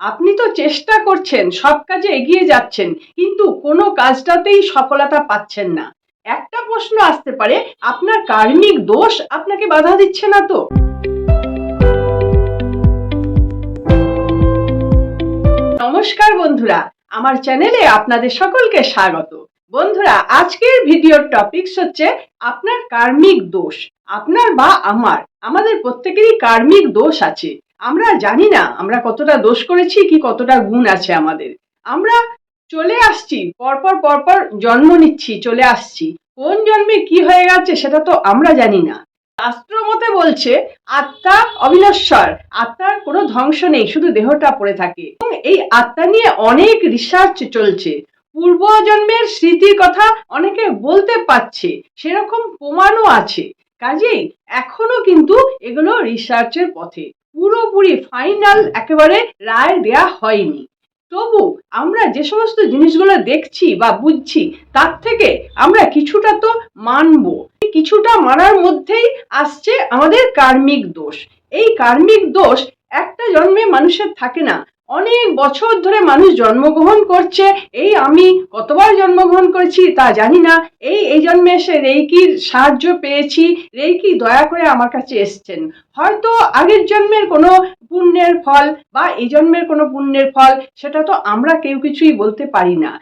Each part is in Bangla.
আপনি তো চেষ্টা করছেন, সব কাজে এগিয়ে যাচ্ছেন, কিন্তু কোনো কাজটাতেই সফলতা পাচ্ছেন না। একটা প্রশ্ন আসতে পারে, আপনার কার্মিক দোষ আপনাকে বাধা দিচ্ছে না তো? নমস্কার বন্ধুরা, আমার চ্যানেলে আপনাদের সকলকে স্বাগত। বন্ধুরা, আজকের ভিডিওর টপিকস হচ্ছে আপনার কার্মিক দোষ, আপনার বা আমার, আমাদের প্রত্যেকেরই কার্মিক দোষ আছে। আমরা জানি না, আমরা কতটা দোষ করেছি, কি কতটা গুণ আছে আমাদের। আমরা চলে আসছি, পরপর পরপর জন্ম নিচ্ছি, চলে আসছি। কোন জন্মে কি হয়ে গেছে সেটা তো আমরা জানি না। শাস্ত্র মতে বলছে, আত্মা অবিনশ্বর, আত্মার কোনো ধ্বংস নেই, শুধু দেহটা পড়ে থাকে। এই আত্মা নিয়ে অনেক রিসার্চ চলছে। পূর্বজন্মের স্মৃতির কথা অনেকে বলতে পারছে, সেরকম প্রমাণও আছে। কাজেই এখনও কিন্তু এগুলো রিসার্চের পথে। পুরোপুরি ফাইনাল একেবারে রায় দেয়া হয়নি। তবু আমরা যে সমস্ত জিনিসগুলো দেখছি বা বুঝছি, তার থেকে আমরা কিছুটা তো মানব। কিছুটা মানার মধ্যেই আসছে আমাদের কার্মিক দোষ। এই কার্মিক দোষ একটা জন্মে মানুষের থাকে না। অনেক বছর ধরে মানুষ জন্মগ্রহণ করছে। এই আমি কতবার জন্মগ্রহণ করেছি তা জানি না। এই এই জন্মে এসে রেইকির সাহায্য পেয়েছি। রেইকি দয়া করে আমার কাছে এসছেন। হয়তো আগের জন্মের কোনো পুণ্যের ফল বা এই জন্মের কোনো পুণ্যের ফল, সেটা তো আমরা কেউ কিছুই বলতে পারি না।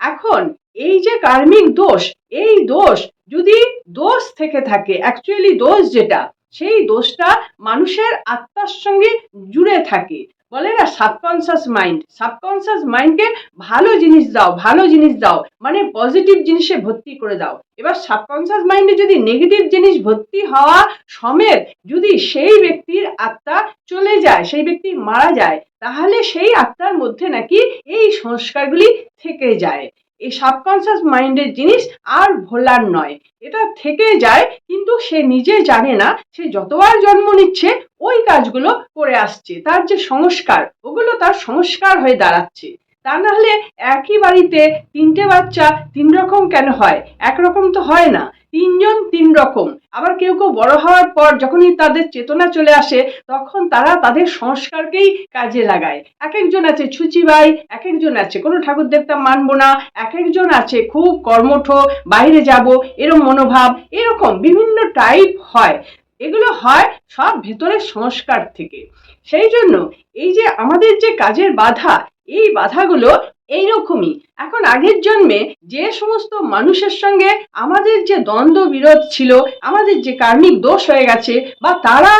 এখন এই যে কার্মিক দোষ, এই দোষ যদি দোষ থেকে থাকে অ্যাকচুয়ালি দোষ যেটা, সেই দোষটা মানুষের আত্মার সঙ্গে জুড়ে থাকে। বলে না সাবকনসিয়াস মাইন্ড সাবকনসিয়াস মাইন্ডকে ভালো জিনিস দাও, ভালো জিনিস দাও মানে পজিটিভ জিনিসে ভর্তি করে দাও। এবার সাবকনসিয়াস মাইন্ডে যদি নেগেটিভ জিনিস ভর্তি হওয়া সমেত যদি সেই ব্যক্তির আত্মা চলে যায়, সেই ব্যক্তি মারা যায়, তাহলে সেই আত্মার মধ্যে নাকি এই সংস্কারগুলি থেকে যায়। এই সাবকনসিয়াস মাইন্ডের জিনিস আর ভোলার নয়। এটা থেকে যায়, কিন্তু সে নিজে জানে না, সে যতবার জন্ম নিচ্ছে, ওই কাজগুলো করে আসছে। তার যে সংস্কার, ওগুলো তার সংস্কার হয়ে দাঁড়াচ্ছে। তা নাহলে একই বাড়িতে তিনটে বাচ্চা তিন রকম কেন হয়? একরকম তো হয় না। তিনজন তিন রকম আবার কেউ কেউ বড় হওয়ার পর যখনই তাদের চেতনা চলে আসে, তখন তারা তাদের সংস্কারকেই কাজে লাগায়। এক একজন আছে ছুচি ছুচিবাই এক একজন আছে কোনো ঠাকুর দেবতা মানবো না এক একজন আছে খুব কর্মঠ, বাইরে যাব, এরম মনোভাব, এরকম বিভিন্ন টাইপ হয়। এগুলো হয় সব ভেতরের সংস্কার থেকে। সেই জন্য এই যে আমাদের যে কাজের বাধা এই বাধাগুলো এইরকমই। এখন আগের জন্মে যে সমস্ত মানুষের সঙ্গে আমাদের যে দ্বন্দ্ব বিরোধ ছিল, আমাদের যে কার্মিক দোষ হয়ে গেছে বা তারা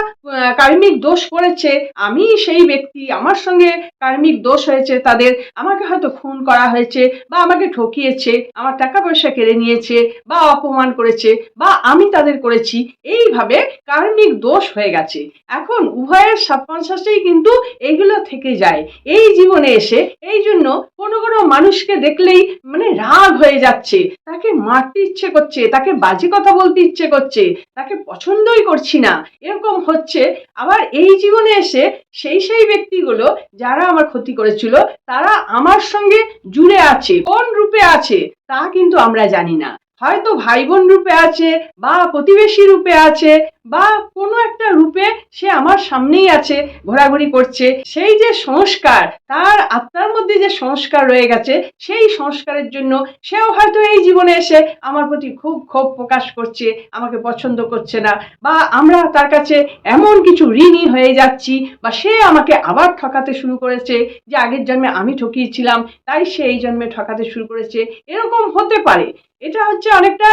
কার্মিক দোষ করেছে, আমি সেই ব্যক্তি, আমার সঙ্গে কার্মিক দোষ হয়েছে, তাদের আমাকে হয়তো খুন করা হয়েছে বা আমাকে ঠকিয়েছে, আমার টাকা পয়সা কেড়ে নিয়েছে বা অপমান করেছে বা আমি তাদের করেছি, এইভাবে কার্মিক দোষ হয়ে গেছে। এখন উভয়ের সাবকনসিয়াসেই কিন্তু এগুলো থেকে যায়। এই জীবনে এসে এই জন্য কোনো কোনো মানুষকে দেখলেই মানে রাগ হয়ে যাচ্ছে। তাকে মারতে ইচ্ছে করছে, তাকে বাজে কথা বলতে ইচ্ছে করছে, তাকে পছন্দই করছি না। এরকম হচ্ছে। আবার এই জীবনে এসে সেই সেই ব্যক্তিগুলো যারা আমার ক্ষতি করেছিল, তারা আমার সঙ্গে জুড়ে আছে, কোন রূপে আছে, তা কিন্তু আমরা জানি না। হয়তো ভাই বোন রূপে আছে বা প্রতিবেশী রূপে আছে বা কোনো একটা রূপে সে আমার সামনেই আছে, ঘোরাঘুরি করছে। সেই যে সংস্কার, তার আত্মার মধ্যে যে সংস্কার রয়ে গেছে, সেই সংস্কারের জন্য সেও হয়তো এই জীবনে এসে আমার প্রতি খুব ক্ষোভ প্রকাশ করছে, আমাকে পছন্দ করছে না বা আমরা তার কাছে এমন কিছু ঋণী হয়ে যাচ্ছি বা সে আমাকে আবার ঠকাতে শুরু করেছে যে আগের জন্মে আমি ঠকিয়েছিলাম, তাই সে এই জন্মে ঠকাতে শুরু করেছে। এরকম হতে পারে। এটা হচ্ছে অনেকটা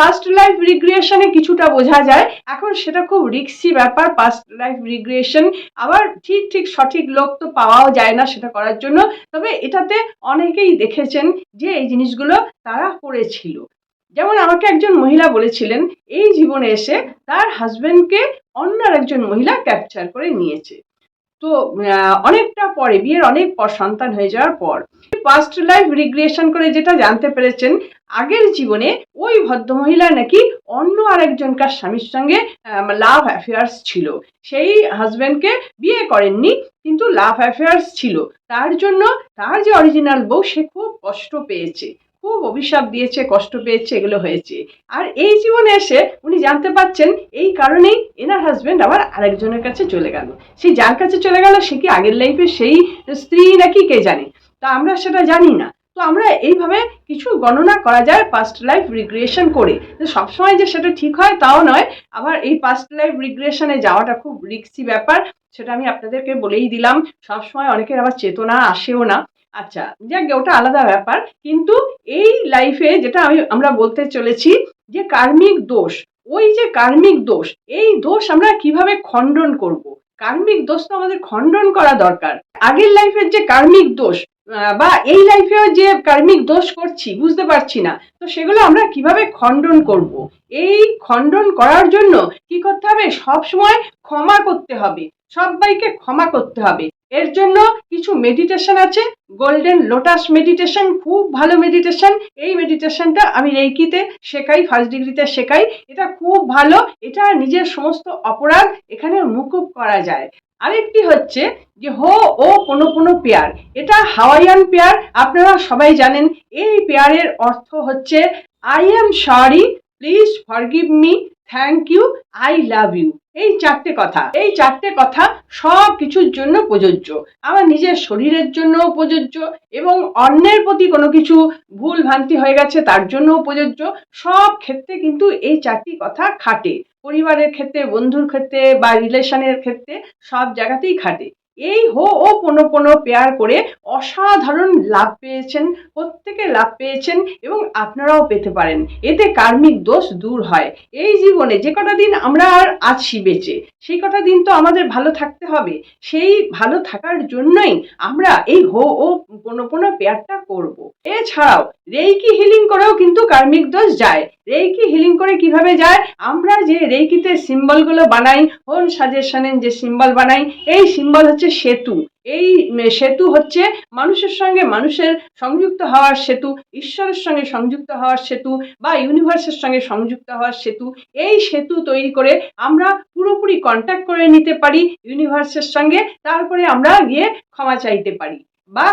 পাস্ট লাইফ রিগ্রিয়েশনে কিছুটা বোঝা যায়। এখন সেটা খুব রিক্সি ব্যাপার পাস্ট লাইফ রিগ্রিয়েশন আবার ঠিক ঠিক সঠিক লোক তো পাওয়াও যায় না সেটা করার জন্য। তবে এটাতে অনেকেই দেখেছেন যে এই জিনিসগুলো তারা করেছিল। যেমন আমাকে একজন মহিলা বলেছিলেন, এই জীবনে এসে তার হাজবেন্ডকে অন্য একজন মহিলা ক্যাপচার করে নিয়েছে। তো অনেকটা পরে, বিয়ের অনেক পর, সন্তান হয়ে যাওয়ার পর পাস্ট লাইফ রিগ্রেশন করে যেটা জানতে পেরেছেন, আগের জীবনে ওই ভদ্রমহিলা নাকি অন্য আরেকজনকার স্বামীর সঙ্গে লাভ অ্যাফেয়ার্স ছিল। সেই হাজব্যান্ডকে বিয়ে করেননি, কিন্তু লাভ অ্যাফেয়ার্স ছিল। তার জন্য তার যে অরিজিনাল বউ, সে খুব কষ্ট পেয়েছে। খুব অভিশাপ দিয়েছে, কষ্ট পেয়েছে, এগুলো হয়েছে। আর এই জীবনে এসে উনি জানতে পারছেন, এই কারণেই এনার হাজবেন্ড আবার আরেকজনের কাছে চলে গেল। সেই যার কাছে চলে গেল, সে কি আগের লাইফে সেই স্ত্রী নাকি কে জানে? তা আমরা সেটা জানি না। তো আমরা এইভাবে কিছু গণনা করা যায় পাস্ট লাইফ রিগ্রেশন করে। সবসময় যে সেটা ঠিক হয় তাও নয়, আবার এই পাস্ট লাইফ রিগ্রেশনে যাওয়াটা খুব রিক্সি ব্যাপার, সেটা আমি আপনাদেরকে বলেই দিলাম। সবসময় অনেকের আবার চেতনা আসেও না। আচ্ছা যাক ওটা আলাদা ব্যাপার। কিন্তু এই লাইফে যেটা আমি, আমরা বলতে চলেছি যে কার্মিক দোষ, ওই যে কার্মিক দোষ, এই দোষ আমরা কীভাবে খণ্ডন করব? কার্মিক দোষ তো আমাদের খণ্ডন করা দরকার। আগের লাইফের যে কার্মিক দোষ বা এই লাইফেও যে কার্মিক দোষ করছি, বুঝতে পারছি না, তো সেগুলো আমরা কীভাবে খণ্ডন করব? এই খণ্ডন করার জন্য কি করতে হবে? সব সময় ক্ষমা করতে হবে। সবাইকে ক্ষমা করতে হবে। এর জন্য কিছু মেডিটেশন আছে গোল্ডেন লোটাস মেডিটেশন খুব ভালো মেডিটেশন এই মেডিটেশনটা আমি রেইকিতে শেখাই ফার্স্ট ডিগ্রিতে শেখাই। এটা খুব ভালো, এটা নিজের সমস্ত অপরাধ এখানে মুকুব করা যায়। আরেকটি হচ্ছে যে, হো ও কোনো কোনো পেয়ার, এটা হাওয়াইয়ান পেয়ার, আপনারা সবাই জানেন। এই পেয়ারের অর্থ হচ্ছে I am sorry please forgive me thank you I love you এই চারটে কথা, এই চারটে কথা সব কিছুর জন্য প্রযোজ্য। আমার নিজের শরীরের জন্যও প্রযোজ্য এবং অন্যের প্রতি কোনো কিছু ভুল ভ্রান্তি হয়ে গেছে তার জন্যও প্রযোজ্য। সব ক্ষেত্রে কিন্তু এই চারটি কথা খাটে। পরিবারের ক্ষেত্রে, বন্ধুর ক্ষেত্রে বা রিলেশনের ক্ষেত্রে সব জায়গাতেই খাটে। এই হো ও পোনো পোনো পেয়ার করে অসাধারণ লাভ পেয়েছেন, প্রত্যেকে লাভ পেয়েছেন এবং আপনারাও পেতে পারেন। এতে কার্মিক দোষ দূর হয়। এই জীবনে যে কটা দিন আমরা আর আছি বেঁচে, সেই কটা দিন তো আমাদের ভালো থাকতে হবে। সেই ভালো থাকার জন্যই আমরা এই হো ও পোনো পোনো পেয়ারটা করব। এছাড়াও রেইকি হিলিং করেও কিন্তু কার্মিক দোষ যায়। রেইকি হিলিং করে কীভাবে যায়? আমরা যে রেইকিতে সিম্বলগুলো বানাই হোম সাজেশনের যে সিম্বল বানাই, এই সিম্বল হচ্ছে সেতু। এই সেতু হচ্ছে মানুষের সঙ্গে মানুষের সংযুক্ত হওয়ার সেতু, ঈশ্বরের সঙ্গে সংযুক্ত হওয়ার সেতু বা ইউনিভার্সের সঙ্গে সংযুক্ত হওয়ার সেতু। এই সেতু তৈরি করে আমরা পুরোপুরি কন্ট্যাক্ট করে নিতে পারি ইউনিভার্সের সঙ্গে, তারপরে আমরা গিয়ে ক্ষমা চাইতে পারি। বা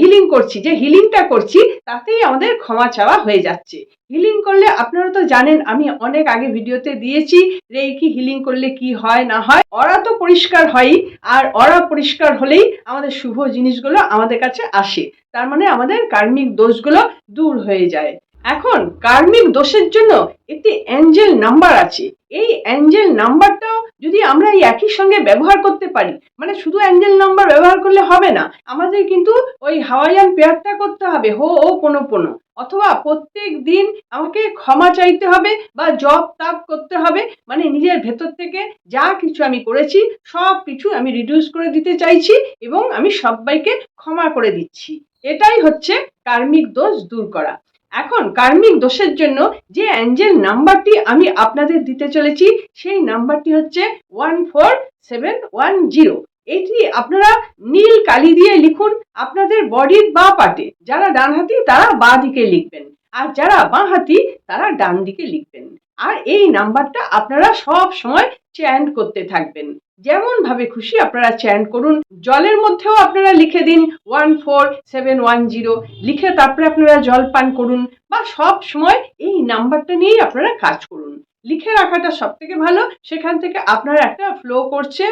হিলিং করছি, যে হিলিংটা করছি, তাতেই আমাদের ক্ষমা চাওয়া হয়ে যাচ্ছে। হিলিং করলে আপনারা তো জানেন, আমি অনেক আগে ভিডিওতে দিয়েছি, রেইকি হিলিং করলে কি হয়, না হয়। অরা তো পরিষ্কার হয়ই, আর অরা পরিষ্কার হলেই আমাদের শুভ জিনিসগুলো আমাদের কাছে আসে। তার মানে আমাদের কার্মিক দোষগুলো দূর হয়ে যায়। এখন, কার্মিক দোষের জন্য একটি অ্যাঞ্জেল নাম্বার আছে। এই অ্যাঞ্জেল নাম্বারটাও যদি আমরা এই একই সঙ্গে ব্যবহার করতে পারি মানে শুধু অ্যাঞ্জেল নাম্বার ব্যবহার করলে হবে না, আমাদের কিন্তু ওই হাওয়াইয়ান পেয়ারটা করতে হবে, হো, ও, পোনো পোনো, অথবা প্রত্যেক দিন আমাকে ক্ষমা চাইতে হবে বা জব তাপ করতে হবে মানে নিজের ভেতর থেকে যা কিছু আমি করেছি, সব কিছু আমি রিডিউস করে দিতে চাইছি এবং আমি সবাইকে ক্ষমা করে দিচ্ছি। এটাই হচ্ছে কার্মিক দোষ দূর করা। এখন কার্মিক দোষের জন্য যে অ্যাঞ্জেল নাম্বারটি আমি আপনাদের দিতে চলেছি, সেই নাম্বারটি হচ্ছে one four seven one zero এটি আপনারা নীল কালি দিয়ে লিখুন আপনাদের বডির বা পাটে। যারা ডান হাতি তারা বাঁ দিকে লিখবেন। আর যারা বাঁ হাতি তারা ডান দিকে লিখবেন। আর এই নাম্বারটা আপনারা সব সময় চ্যান্ট করতে থাকবেন। যেমন ভাবে খুশি আপনারা চ্যান্ট করুন। জলের মধ্যেও আপনারা লিখে দিন one four seven one zero. লিখে তারপরে আপনারা জল পান করুন বা সব সময় এই নাম্বারটা নিয়েই আপনারা কাজ করুন। লিখে রাখাটা সব থেকে ভালো। সেখান থেকে আপনার একটা ফ্লো করছে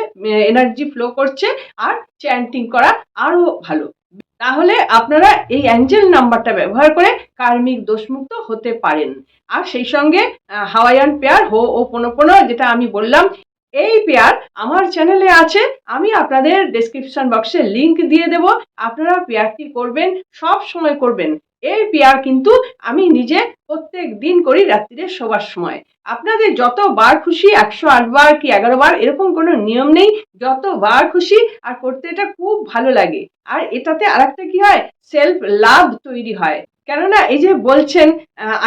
এনার্জি ফ্লো করছে আর চ্যান্টিং করা আরও ভালো। তাহলে আপনারা এই অ্যাঞ্জেল নাম্বারটা ব্যবহার করে কার্মিক দোষমুক্ত হতে পারেন। আর সেই সঙ্গে হাওয়াইয়ান পেয়ার, হো ও পোনো পোনো, যেটা আমি বললাম, এই পেয়ার আমার চ্যানেলে আছে। আমি আপনাদের ডেসক্রিপশন বক্সে লিংক দিয়ে দেব। আপনারা পেয়ারটি করবেন, সব সময় করবেন। এই পেয়ার কিন্তু আমি নিজে প্রত্যেক দিন করি রাত্রিরে শোবার সময়। আপনাদের যতবার খুশি, একশো আট বার কি এগারো বার, এরকম কোনো নিয়ম নেই। যতবার খুশি আর করতে এটা খুব ভালো লাগে। আর এটাতে আরেকটা কি হয়? সেলফ লাভ তৈরি হয়। কেননা এই যে বলছেন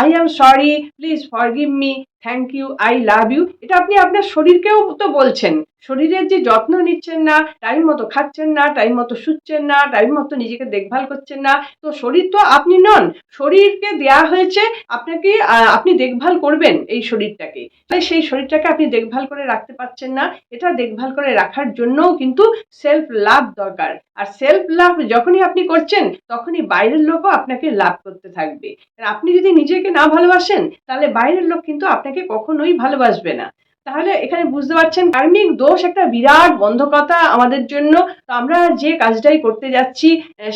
I am sorry please forgive me thank you I love you এটা আপনি আপনার শরীরকেও তো বলছেন। শরীরের যে যত্ন নিচ্ছেন না টাইম মতো খাচ্ছেন না টাইম মতো শুচ্ছেন না টাইম মতো নিজেকে দেখভাল করছেন না, তো শরীর তো আপনি নন। শরীরকে দেয়া হয়েছে আপনাকে আপনি দেখভাল করবেন এই শরীরটাকে। তাই সেই শরীরটাকে আপনি দেখভাল করে রাখতে পারছেন না। এটা দেখভাল করে রাখার জন্যও কিন্তু সেলফ লাভ দরকার। আর সেলফ লাভ যখনই আপনি করছেন, তখনই বাইরের লোকও আপনাকে লাভ করতে থাকবে। আপনি যদি নিজেকে না ভালোবাসেন, তাহলে বাইরের লোক কিন্তু আপনাকে কখনোই ভালোবাসবে না। তাহলে এখানে বুঝতে পারছেন কার্মিক দোষ একটা বিরাট বন্ধকতা আমাদের জন্য। তো আমরা যে কাজটাই করতে যাচ্ছি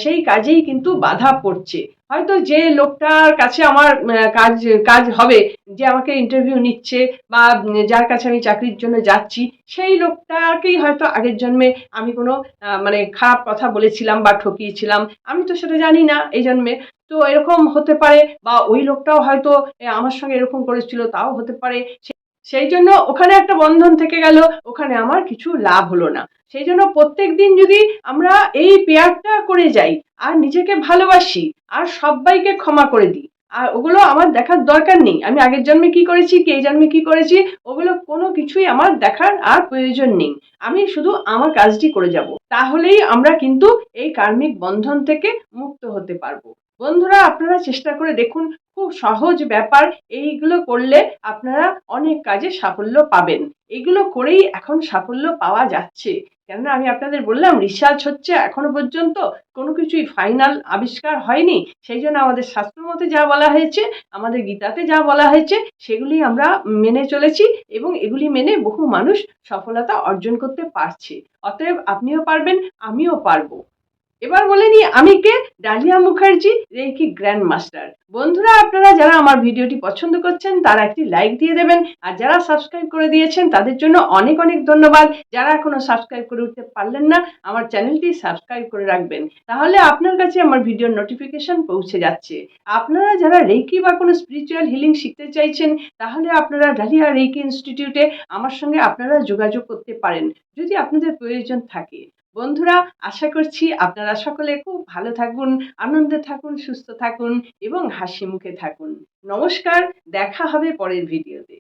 সেই কাজেই কিন্তু বাধা পড়ছে। হয়তো যে লোকটার কাছে আমার কাজ কাজ হবে, যে আমাকে ইন্টারভিউ নিচ্ছে বা যার কাছে আমি চাকরির জন্য যাচ্ছি, সেই লোকটাকেই হয়তো আগের জন্মে আমি কোনো মানে খারাপ কথা বলেছিলাম বা ঠকিয়েছিলাম। আমি তো সেটা জানি না এই জন্মে। তো এরকম হতে পারে বা ওই লোকটাও হয়তো আমার সঙ্গে এরকম করেছিল, তাও হতে পারে। সেই জন্য ওখানে একটা বন্ধন থেকে গেল, ওখানে আমার কিছু লাভ হলো না। সেই জন্য প্রত্যেক দিন যদি আমরা এই পেয়ারটা করে যাই, আর নিজেকে ভালোবাসি, আর সবাইকে ক্ষমা করে দিই, আর ওগুলো আমার দেখার দরকার নেই। আমি আগের জন্মে কি করেছি, কি জন্মে কি করেছি, ওগুলো কোনো কিছুই আমার দেখার আর প্রয়োজন নেই। আমি শুধু আমার কাজটি করে যাব। তাহলেই আমরা কিন্তু এই কার্মিক বন্ধন থেকে মুক্ত হতে পারব। বন্ধুরা, আপনারা চেষ্টা করে দেখুন, খুব সহজ ব্যাপার। এইগুলো করলে আপনারা অনেক কাজে সাফল্য পাবেন। এগুলো করেই এখন সাফল্য পাওয়া যাচ্ছে। কেননা, আমি আপনাদের বললাম, রিসার্চ হচ্ছে এখনও পর্যন্ত কোনো কিছুই ফাইনাল আবিষ্কার হয়নি। সেই জন্য আমাদের শাস্ত্র মতে যা বলা হয়েছে, আমাদের গীতাতে যা বলা হয়েছে, সেগুলি আমরা মেনে চলেছি এবং এগুলি মেনে বহু মানুষ সফলতা অর্জন করতে পারছে। অতএব আপনিও পারবেন, আমিও পারব। এবার বলে নি আমি কে? Dalia Mukherjee reiki grand master বন্ধুরা, আপনারা যারা আমার ভিডিওটি পছন্দ করছেন, তারা একটি লাইক দিয়ে দেবেন। আর যারা সাবস্ক্রাইব করে দিয়েছেন, তাদের জন্য অনেক অনেক ধন্যবাদ। যারা এখনও সাবস্ক্রাইব করে উঠতে পারলেন না, আমার চ্যানেলটি সাবস্ক্রাইব করে রাখবেন। তাহলে আপনার কাছে আমার ভিডিওর নোটিফিকেশন পৌঁছে যাচ্ছে। আপনারা যারা রেকি বা কোনো স্পিরিচুয়াল হিলিং শিখতে চাইছেন, তাহলে আপনারা ডালিয়া রেকি ইনস্টিটিউটে আমার সঙ্গে আপনারা যোগাযোগ করতে পারেন। যদি আপনাদের প্রয়োজন থাকে বন্ধুরা, আশা করছি আপনারা সকলে খুব ভালো থাকুন, আনন্দে থাকুন, সুস্থ থাকুন এবং হাসি মুখে থাকুন। নমস্কার, দেখা হবে পরের ভিডিওতে